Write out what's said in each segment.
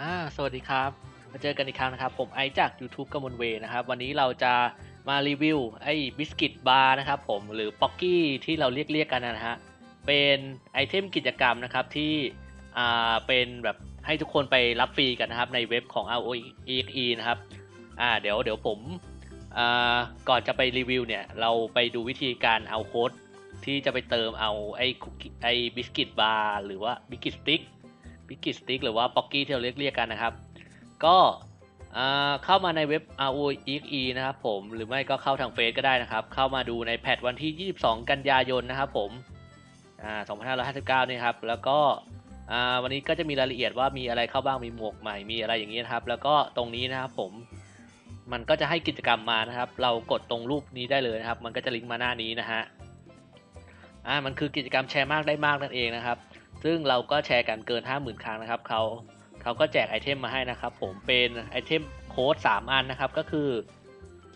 อ่าสวัสดีครับ มาเจอกันอีกครั้งนะครับ ผมไอจาก YouTube กมลเวนะครับ วันนี้เราจะมารีวิวไอ้บิสกิตบาร์นะครับผมหรือป๊อกกี้ที่เราเรียกเรียกกันนะฮะ เป็นไอเทมกิจกรรมนะครับที่อ่าเป็นแบบให้ทุกคนไปรับฟรีกันนะครับในเว็บของ ROE นะครับอ่าเดี๋ยวเดี๋ยวผมอ่าก่อนจะไปรีวิวเนี่ย เราไปดูวิธีการเอาโค้ดที่จะไปเติมเอาไอ้ไอ้บิสกิตบาร์หรือว่าบิสกิตสติ๊ก บิกกิสติ๊กหรือว่าป๊อกกี้ที่เราเรียกเรียกกันนะครับ ก็เข้ามาในเว็บ r o e e นะครับผมหรือไม่ก็เข้าทางเฟซก็ได้นะครับ เข้ามาดูในแพทวันที่ 22 กันยายนนะครับผม2559 นี่ครับ แล้วก็วันนี้ก็จะมีรายละเอียดว่ามีอะไรเข้าบ้างมีหมวกใหม่มีอะไรอย่างนี้นะครับ แล้วก็ตรงนี้นะครับผมมันก็จะให้กิจกรรมมานะครับ เรากดตรงรูปนี้ได้เลยนะครับ มันก็จะลิงก์มาหน้านี้นะฮะอ่ามันคือกิจกรรมแชร์มากได้มากนั่นเองนะครับ ซึ่งเราก็แชร์กันเกิน 50,000 ครั้งนะครับเขาเขาก็แจกไอเทมมาให้นะครับ ผมเป็นไอเทมโค้ด3อันนะครับก็คือ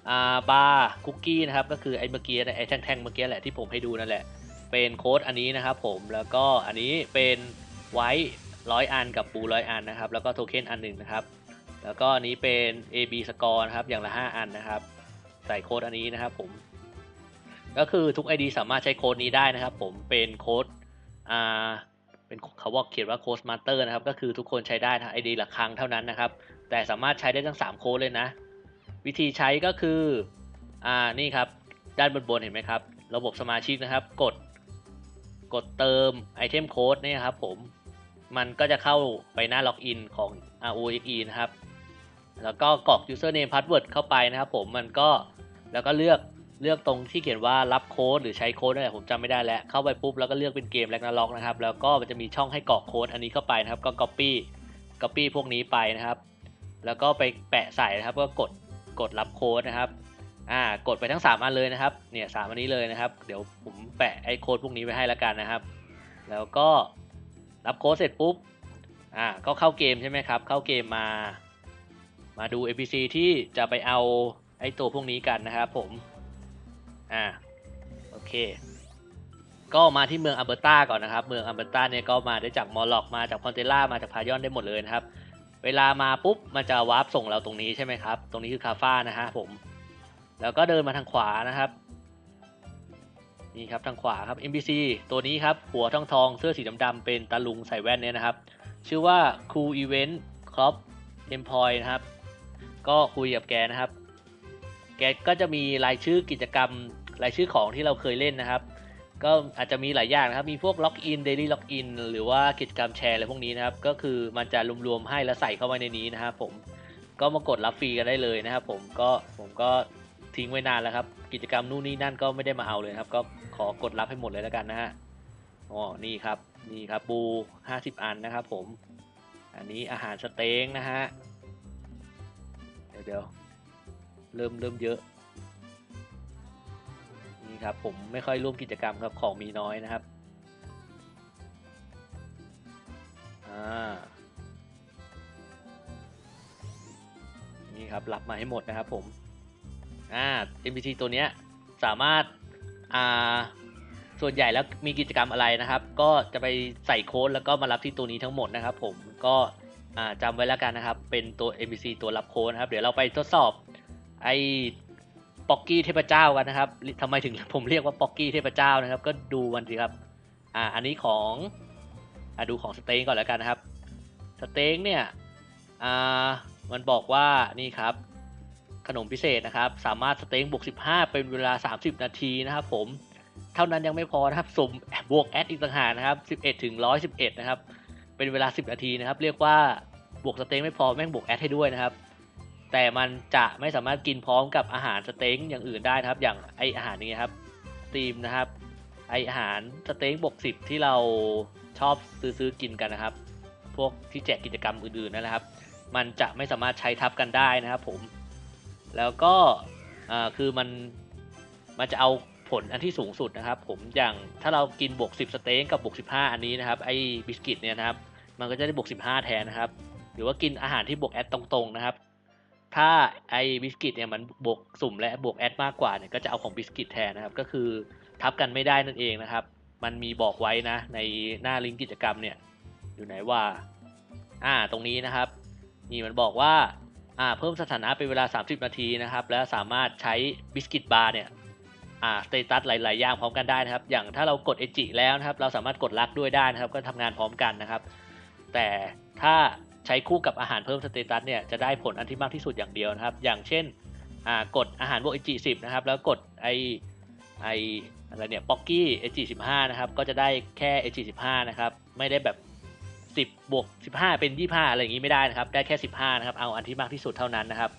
อ่าบาร์คุกกี้นะครับก็คือไอเมื่อกี้ไอแท่งๆเมื่อกี้แหละที่ผมให้ดูนั่นแหละ เป็นโค้ดอันนี้นะครับผมแล้วก็อันนี้เป็นไว้ร้อยอันกับบูร้อยอันนะครับ แล้วก็โทเค็นอันหนึ่งนะครับ แล้วก็อันนี้เป็น AB score นะครับอย่างละ 5 อันนะครับ ใส่โค้ดอันนี้นะครับผมก็คือทุก ID สามารถใช้โค้ดนี้ได้นะครับ ผมเป็นโค้ดอ่า เป็นเขาบอกเขียนว่าโค้ดมาสเตอร์นะครับ ก็คือทุกคนใช้ได้ทั้ง ID ละครั้งเท่านั้นนะครับ แต่สามารถใช้ได้ทั้ง 3 โค้ดเลยนะ วิธีใช้ก็คือ อ่า นี่ครับ ด้านบนบนเห็นไหมครับ ระบบสมาชิกนะครับ กด กดเติมไอเทมโค้ดเนี่ยครับผม มันก็จะเข้าไปหน้าล็อกอินของ ROE นะครับ แล้วก็กรอก username password เข้าไปนะครับผม มันก็ แล้วก็เลือก เลือกตรงที่เขียนว่ารับโค้ดหรือใช้โค้ดนั่นแหละผมจำไม่ได้แล้ว เข้าไปปุ๊บแล้วก็เลือกเป็นเกมแลกนาล็อกนะครับ แล้วก็มันจะมีช่องให้กรอกโค้ดอันนี้เข้าไปนะครับ ก็ copy copy พวกนี้ไปนะครับ แล้วก็ไปแปะใส่นะครับ ก็กดกดรับโค้ดนะครับอ่ากดไปทั้ง 3 อันเลยนะครับ เนี่ยสามอันนี้เลยนะครับ เดี๋ยวผมแปะไอ้โค้ดพวกนี้ไว้ให้แล้วกันนะครับ แล้วก็รับโค้ดเสร็จปุ๊บ อ่า ก็เข้าเกมใช่ไหมครับ เข้าเกมมา มาดู NPC ที่จะไปเอาไอ้ตัวพวกนี้กันนะครับผม อ่าโอเค ก็มาที่เมืองอัลเบอร์ตาก่อนนะครับ เมืองอัลเบอร์ตาเนี่ยก็มาได้จากมอลล็อกมาจากพอนเตล่ามาจากพายอนได้หมดเลยนะครับ เวลามาปุ๊บมันจะวาร์ปส่งเราตรงนี้ใช่ไหมครับ ตรงนี้คือคาฟ้านะฮะผม แล้วก็เดินมาทางขวานะครับนี่ครับทางขวาครับ NPC ตัวนี้ครับหัวทองทองๆเสื้อสีดำๆเป็นตาลุงใส่แว่นเนี่ยนะครับ ชื่อว่า Cool Event Crop Employ นะครับ ก็คุยกับแกนะครับ แกก็จะมีรายชื่อกิจกรรม รายชื่อของที่เราเคยเล่นนะครับ ก็อาจจะมีหลายอย่างนะครับ มีพวกล็อกอินเดลี่ล็อกอินหรือว่ากิจกรรมแชร์อะไรพวกนี้นะครับ ก็คือมันจะรวมๆให้แล้วใส่เข้ามาในนี้นะครับผมก็มากดรับฟรีกันได้เลยนะครับ ผมก็ผมก็ทิ้งไว้นานแล้วครับ กิจกรรมนู่นนี่นั่นก็ไม่ได้มาเอาเลยครับ ก็ขอกดรับให้หมดเลยแล้วกันนะฮะอ๋อนี่ครับนี่ครับบูห้าสิบอันนะครับ ผม อันนี้อาหารสเต็งนะฮะเดี๋ยวเดี๋ยวเริ่มเริ่มเยอะ ครับ ผมไม่ค่อยร่วมกิจกรรมครับของมีน้อยนะครับอ่านี่ครับรับมาให้หมดนะครับผมอ่า NPC ตัวเนี้ยสามารถอ่าส่วนใหญ่แล้วมีกิจกรรมอะไรนะครับ ก็จะไปใส่โค้ดแล้วก็มารับที่ตัวนี้ทั้งหมดนะครับ ผมก็อ่าจำไว้แล้วกันนะครับ เป็นตัว NPC ตัวรับโค้ดนะครับ เดี๋ยวเราไปทดสอบไอ ป๊อกกี้เทพเจ้ากันนะครับทำไมถึงผมเรียกว่าป๊อกกี้เทพเจ้านะครับ ก็ดูมันสิครับ อ่า อันนี้ของอ่าดูของสเต็งก่อนแล้วกันนะครับ สเต็งเนี่ย อ่า มันบอกว่านี่ครับ ขนมพิเศษนะครับ สามารถสเต็งบวก 15 เป็นเวลา 30 นาทีนะครับ ผม เท่านั้นยังไม่พอนะครับสมบวกแอดอีกต่างหากนะครับ 11 ถึง 111 นะครับ เป็นเวลา 10 นาทีนะครับ เรียกว่าบวกสเต็งไม่พอแม่งบวกแอดให้ด้วยนะครับ แต่มันจะไม่สามารถกินพร้อมกับอาหารสเต็งอย่างอื่นได้นะครับ อย่างไออาหารนี้ครับสตีมนะครับ ไออาหารสเต็งบวก10ที่เราชอบซื้อซื้อกินกันนะครับ พวกที่แจกกิจกรรมอื่นๆนั่นแหละครับ มันจะไม่สามารถใช้ทับกันได้นะครับผม แล้วก็คือมันมันจะเอาผลอันที่สูงสุดนะครับ ผมอย่างถ้าเรากินบวก10 สเต็งกับบวก15 อันนี้นะครับไอ้บิสกิตเนี่ยนะครับ มันก็จะได้บวก15 แทนนะครับ หรือว่ากินอาหารที่บวกแอดตรงๆนะครับ ถ้าไอ้บิสกิตเนี่ยมันบวกสุ่มและบวกแอดมากกว่าเนี่ยก็จะเอาของบิสกิตแทนนะครับ ก็คือทับกันไม่ได้นั่นเองนะครับ มันมีบอกไว้นะในหน้าลิงก์กิจกรรมเนี่ย อยู่ไหนว่า อ่าตรงนี้นะครับนี่มันบอกว่าอ่าเพิ่มสถานะเป็นเวลา 30 นาทีนะครับ แล้วสามารถใช้บิสกิตบาร์เนี่ยอ่าสเตตัสหลาย ๆ อย่างพร้อมกันได้นะครับ อย่างถ้าเรากดเอจิแล้วนะครับ เราสามารถกดลักด้วยได้นะครับ ก็ทำงานพร้อมกันนะครับ แต่ถ้า ใช้คู่กับอาหารเพิ่มสเตตัสเนี่ยจะได้ผลอันที่มากที่สุดอย่างเดียวนะครับ อย่างเช่นกดอาหารบวกเอจิสิบนะครับ แล้วกดไอไออะไรเนี่ยป๊อกกี้เอจิสิบห้านะครับก็จะได้แค่เอจิสิบห้านะครับไม่ได้แบบ10บวก15เป็น25อะไรอย่างนี้ไม่ได้นะครับ ได้แค่15นะครับเอาอันที่มากที่สุดเท่านั้นนะครับ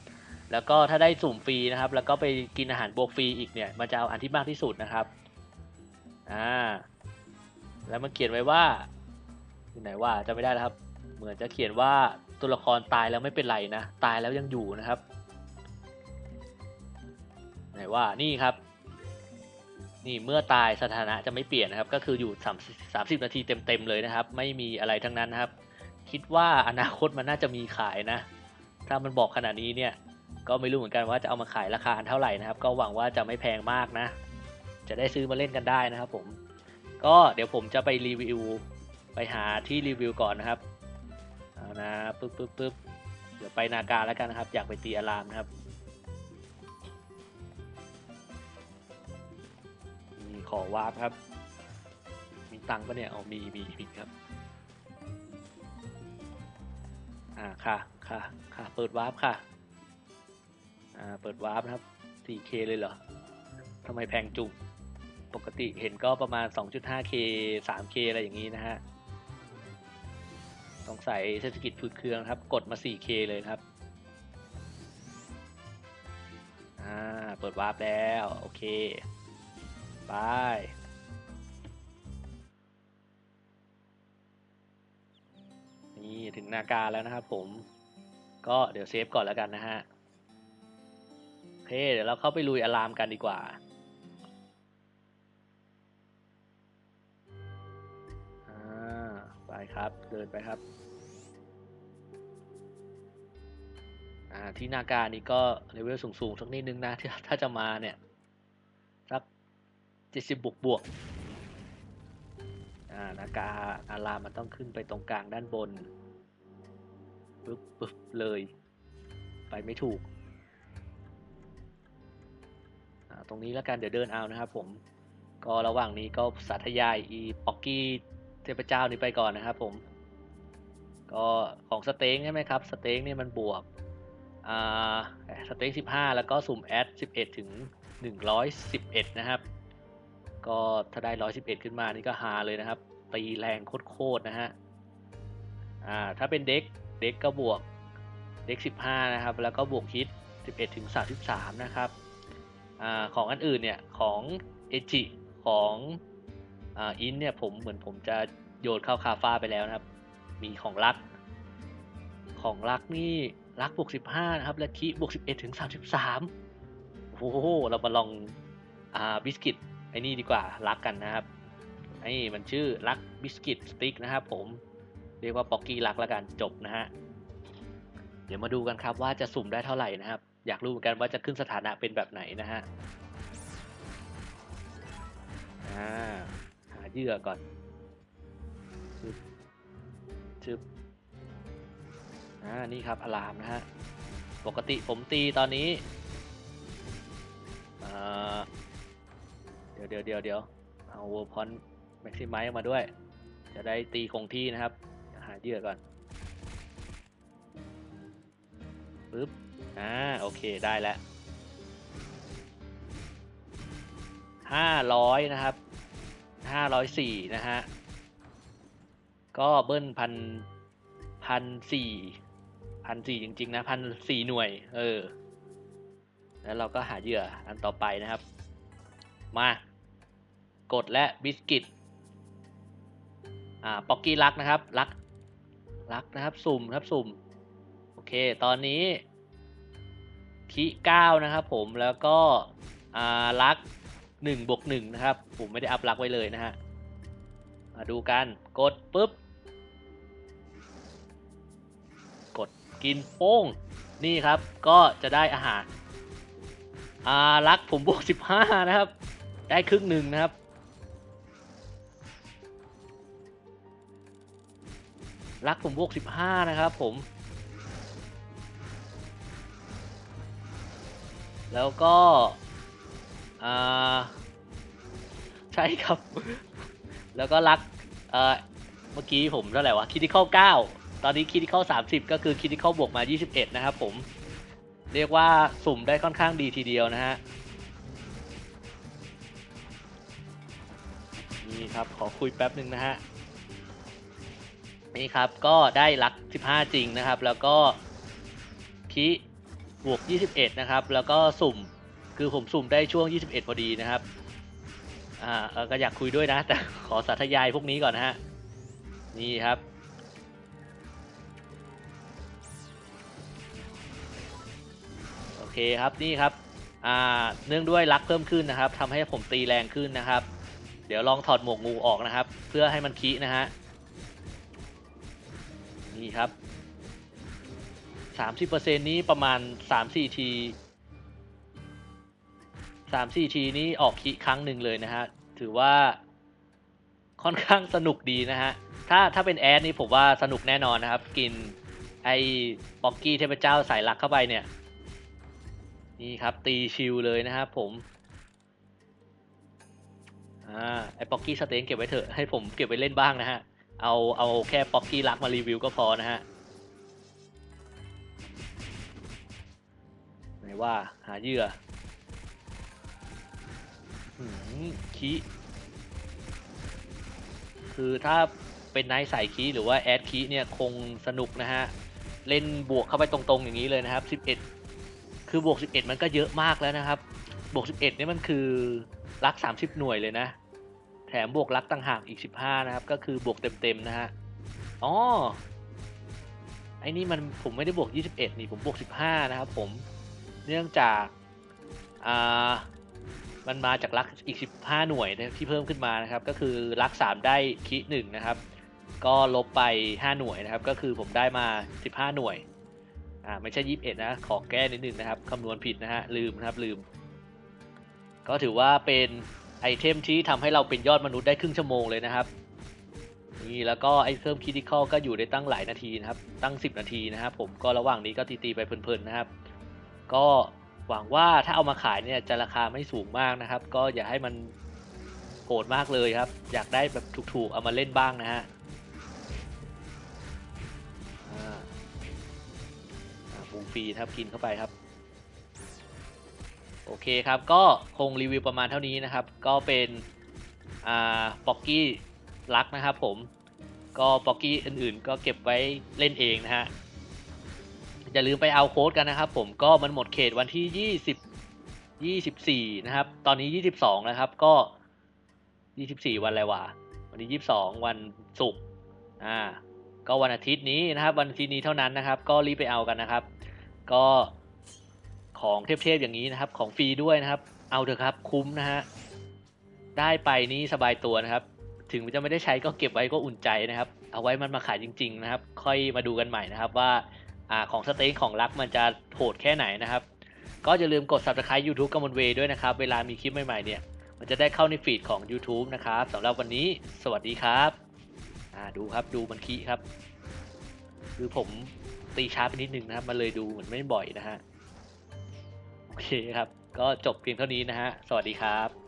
แล้วก็ถ้าได้สุ่มฟรีนะครับ แล้วก็ไปกินอาหารบวกฟรีอีกเนี่ยมันจะเอาอันที่มากที่สุดนะครับอ่าแล้วมันเขียนไว้ว่าที่ไหนว่าจะไม่ได้แล้วครับ เหมือนจะเขียนว่าตัวละครตายแล้วไม่เป็นไรนะตายแล้วยังอยู่นะครับไหนว่านี่ครับ นี่เมื่อตายสถานะจะไม่เปลี่ยนนะครับ ก็คืออยู่3 30นาทีเต็มๆเลยนะครับ ไม่มีอะไรทั้งนั้นนะครับ คิดว่าอนาคตมันน่าจะมีขายนะ ถ้ามันบอกขนาดนี้เนี่ยก็ไม่รู้เหมือนกันว่าจะเอามาขายราคาอันเท่าไหร่นะครับ ก็หวังว่าจะไม่แพงมากนะ จะได้ซื้อมาเล่นกันได้นะครับผม ก็เดี๋ยวผมจะไปรีวิว ไปหาที่รีวิวก่อนนะครับ นะปึ๊บปึ๊บปึ๊บเดี๋ยวไปนาการแล้วกันนะครับ อยากไปตีอารามนะครับมีขอวาร์ปครับ มีตังค์ปะเนี่ยเอามีมีมีครับ อ่าค่ะค่ะค่ะ เปิดวาร์ปค่ะ อ่า เปิดวาร์ปนะครับ 4K เลยเหรอทำไมแพงจุงปกติเห็นก็ประมาณ 2.5K 3K อะไรอย่างนี้นะฮะ ต้องใส่เศรษฐกิจพืดเครื่องครับ กดมา 4K เลยครับ อ่า เปิดวาร์ปแล้ว โอเคไปนี่ถึงนาการแล้วนะครับผม ก็เดี๋ยวเซฟก่อนแล้วกันนะฮะ โอเค เดี๋ยวเราเข้าไปลุยอะลามกันดีกว่า ครับ เดินไปครับอ่าที่นาการนี่ก็เลเวลสูงๆสักนิดนึงนะที่ถ้าจะมาเนี่ยสักเจ็ดสิบบวกบวกอ่านากาอารามมันต้องขึ้นไปตรงกลางด้านบนปึ๊บปึ๊บเลย ไปไม่ถูกตรงนี้แล้วกันเดี๋ยวเดินเอานะครับผม ก็ระหว่างนี้ก็สาธยายอีป๊อกกี้ เทพเจ้านี้ไปก่อนนะครับผม ก็ของสเต็งใช่ไหมครับ สเต็งนี่มันบวกอ่าสเต็งสิบห้าแล้วก็สุ่มแอดสิบเอ็ดถึงหนึ่งร้อยสิบเอ็ดนะครับ ก็ถ้าได้ร้อยสิบเอ็ดขึ้นมานี่ก็ฮาเลยนะครับ ตีแรงโคตรๆนะฮะอ่าถ้าเป็นเด็กเด็กก็บวกเด็กสิบห้านะครับ แล้วก็บวกฮิตสิบเอ็ดถึงสามสิบสามนะครับอ่าของอันอื่นเนี่ย ของเอจิของ อ่าอินเนี่ยผมเหมือนผมจะโยนเข้าคาฟ้าไปแล้วนะครับ มีของรัก ของรักนี่รักบวกสิบห้านะครับ และคิบวกสิบเอ็ดถึงสามสิบสามโอ้โห เรามาลองอ่าบิสกิตไอ้นี่ดีกว่ารักกันนะครับไอ้มันชื่อรักบิสกิตสติ๊กนะครับผมเรียกว่าป๊อกกี้รักแล้วกันจบนะฮะเดี๋ยวมาดูกันครับว่าจะสุ่มได้เท่าไหร่นะครับ อยากรู้เหมือนกันว่าจะขึ้นสถานะเป็นแบบไหนนะฮะอ่าหา เหยื่อก่อนชึบชึบอ่านี่ครับอลามนะฮะ ปกติผมตีตอนนี้อ่าเดี๋ยวเดี๋ยวเดี๋ยวเดี๋ยวเอาเวอร์พอนแม็กซิมัยมาด้วย จะได้ตีคงที่นะครับ หาเหยื่อก่อนปึ๊บอ่าโอเคได้แล้วห้าร้อยนะครับ ห้าร้อยสี่นะฮะ ก็เบิ้ลพันพันสี่พันสี่จริง ๆ นะพันสี่หน่วย เออ แล้วเราก็หาเหยื่ออันต่อไปนะครับ มากดและบิสกิต อ่าป๊อกกี้ลักนะครับลักลักนะครับ สุ่มครับสุ่ม โอเค ตอนนี้คีเก้านะครับผมแล้วก็อ่าลัก หนึ่งบวกหนึ่งนะครับ ผมไม่ได้อัพลักไว้เลยนะฮะมาดูกัน กดปุ๊บ กดกินโป้ง นี่ครับ ก็จะได้อาหารอารักผมบวกสิบห้านะครับ ได้ครึ่งหนึ่งนะครับ รักผมบวกสิบห้านะครับผม แล้วก็ อ่าใช่ครับ แล้วก็รักเอ่อเมื่อกี้ผมเท่าไหร่วะคิด i ิคอล9ตอนนี้คิด i ิคอล30ก็คือคิด i ิคอลบวกมา21นะครับผม เรียกว่าสุ่มได้ค่อนข้างดีทีเดียวนะฮะนี่ครับขอคุยแป๊บหนึ่งนะฮะนี่ครับก็ได้ลัก 15 จริงนะครับ แล้วก็คีบวก 21 นะครับ แล้วก็สุ่ม คือผมสุ่มได้ช่วง 21 พอดีนะครับ อ่าก็อยากคุยด้วยนะ แต่ขอสาธยายพวกนี้ก่อนนะฮะ นี่ครับ โอเคครับ นี่ครับ อ่า เนื่องด้วยลักเพิ่มขึ้นนะครับ ทำให้ผมตีแรงขึ้นนะครับ เดี๋ยวลองถอดหมวกงูออกนะครับ เพื่อให้มันคีนะฮะ นี่ครับสามสิบเปอร์เซ็นนี้ประมาณสามสี่ที สามสี่ทีนี้ออกคีครั้งหนึ่งเลยนะฮะ ถือว่าค่อนข้างสนุกดีนะฮะ ถ้าถ้าเป็นแอดนี่ผมว่าสนุกแน่นอนนะครับ กินไอ้ป๊อกกี้เทพเจ้าสายลักเข้าไปเนี่ย นี่ครับตีชิลเลยนะครับผมอ่าไอ้ป๊อกกี้สเตนเก็บไว้เถอะให้ผมเก็บไว้เล่นบ้างนะฮะ เอาเอาแค่ป๊อกกี้รักมารีวิวก็พอนะฮะไหนว่าหาเหยื่อ คีคือถ้าเป็นไนท์สายคีหรือว่าแอดคีเนี่ยคงสนุกนะฮะ เล่นบวกเข้าไปตรงๆอย่างนี้เลยนะครับ 11 คือบวก 11 มันก็เยอะมากแล้วนะครับ บวก 11เนี่ยมันคือรัก 30 หน่วยเลยนะ แถมบวกรักต่างหากอีก 15 นะครับ ก็คือบวกเต็มๆนะฮะ อ๋อ ไอ้นี่มันผมไม่ได้บวก 21 นี่ผมบวก 15 นะครับผม เนื่องจาก อ่า มันมาจากรักอีก 15 หน่วยที่เพิ่มขึ้นมานะครับ ก็คือรัก 3 ได้คิหนึ่งนะครับ ก็ลบไป 5 หน่วยนะครับ ก็คือผมได้มา 15 หน่วย อ่าไม่ใช่ 21 นะ ขอแก้นิดนึงนะครับคำนวณผิดนะฮะลืมนะครับลืม ก็ถือว่าเป็นไอเทมที่ทำให้เราเป็นยอดมนุษย์ได้ครึ่งชั่วโมงเลยนะครับนี่แล้วก็ไอเพิ่มคิดิคอลก็อยู่ได้ตั้งหลายนาทีนะครับ ตั้ง 10 นาทีนะครับ ผมก็ระหว่างนี้ก็ตีๆไปเพลินๆนะครับ ก็ หวังว่าถ้าเอามาขายเนี่ยจะราคาไม่สูงมากนะครับ ก็อย่าให้มันโหดมากเลยครับ อยากได้แบบถูกๆเอามาเล่นบ้างนะฮะบูฟรีครับกินเข้าไปครับ โอเคครับก็คงรีวิวประมาณเท่านี้นะครับ ก็เป็นอ่าป๊อกกี้ลักนะครับผมก็ป๊อกกี้อื่นๆ ก็เก็บไว้เล่นเองนะฮะ อย่าลืมไปเอาโค้ดกันนะครับผมก็มันหมดเขตวันที่20 24นะครับ ตอนนี้22นะครับ ก็24วันอะไรวะวันนี้22วันศุกร์อ่า ก็วันอาทิตย์นี้นะครับ วันอาทิตย์นี้เท่านั้นนะครับ ก็รีบไปเอากันนะครับ ก็ของเทพๆอย่างนี้นะครับ ของฟรีด้วยนะครับ เอาเถอะครับ คุ้มนะฮะได้ไปนี้สบายตัวนะครับ ถึงจะไม่ได้ใช้ก็เก็บไว้ก็อุ่นใจนะครับ เอาไว้มันมาขายจริง ๆ นะครับ ค่อยมาดูกันใหม่นะครับว่า อ่าของสเต็กของรักมันจะโหดแค่ไหนนะครับ ก็อย่าลืมกด subscribe YouTube กำมลเวด้วยนะครับ เวลามีคลิปใหม่ๆเนี่ยมันจะได้เข้าในฟีดของ YouTube นะครับสำหรับวันนี้สวัสดีครับอ่าดูครับดูมันคีครับ คือผมตีช้าไปนิดนึงนะครับมันเลยดูเหมือนไม่บ่อยนะฮะโอเคครับ ก็จบเพียงเท่านี้นะฮะสวัสดีครับ